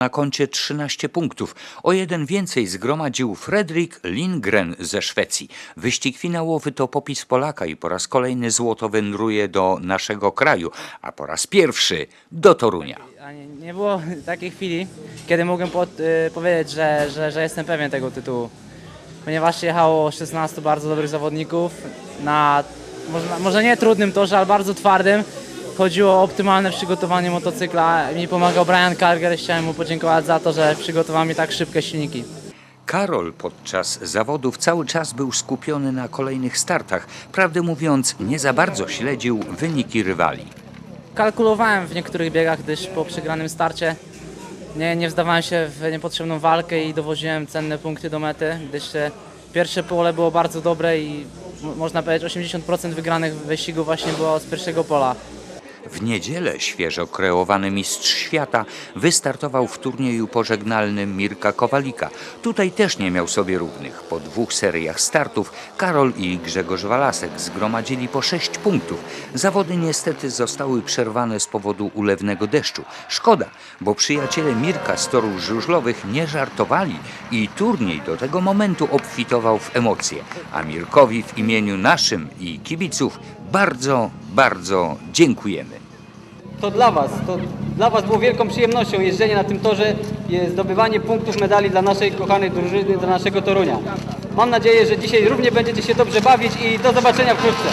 na koncie 13 punktów. O jeden więcej zgromadził Fredrik Lindgren ze Szwecji. Wyścig finałowy to popis Polaka i po raz kolejny złoto wędruje do naszego kraju, a po raz pierwszy do Torunia. Nie było takiej chwili, kiedy mogłem pod, y, powiedzieć, że, że, że jestem pewien tego tytułu. Ponieważ jechało 16 bardzo dobrych zawodników na może, może nie trudnym torze, ale bardzo twardym. Chodziło o optymalne przygotowanie motocykla. Mi pomagał Brian Carger. Chciałem mu podziękować za to, że przygotował mi tak szybkie silniki. Karol podczas zawodów cały czas był skupiony na kolejnych startach. Prawdę mówiąc, nie za bardzo śledził wyniki rywali. Kalkulowałem w niektórych biegach, gdyż po przegranym starcie nie, nie wzdawałem się w niepotrzebną walkę i dowoziłem cenne punkty do mety, gdyż e, pierwsze pole było bardzo dobre i można powiedzieć 80% wygranych wyścigów właśnie było z pierwszego pola. W niedzielę świeżo kreowany mistrz świata wystartował w turnieju pożegnalnym Mirka Kowalika. Tutaj też nie miał sobie równych. Po dwóch seriach startów Karol i Grzegorz Walasek zgromadzili po sześć punktów. Zawody niestety zostały przerwane z powodu ulewnego deszczu. Szkoda, bo przyjaciele Mirka z torów żużlowych nie żartowali i turniej do tego momentu obfitował w emocje. A Mirkowi w imieniu naszym i kibiców bardzo, bardzo dziękujemy. To dla Was, to dla Was było wielką przyjemnością jeżdżenie na tym torze, zdobywanie punktów, medali dla naszej kochanej drużyny, dla naszego Torunia. Mam nadzieję, że dzisiaj równie będziecie się dobrze bawić i do zobaczenia wkrótce.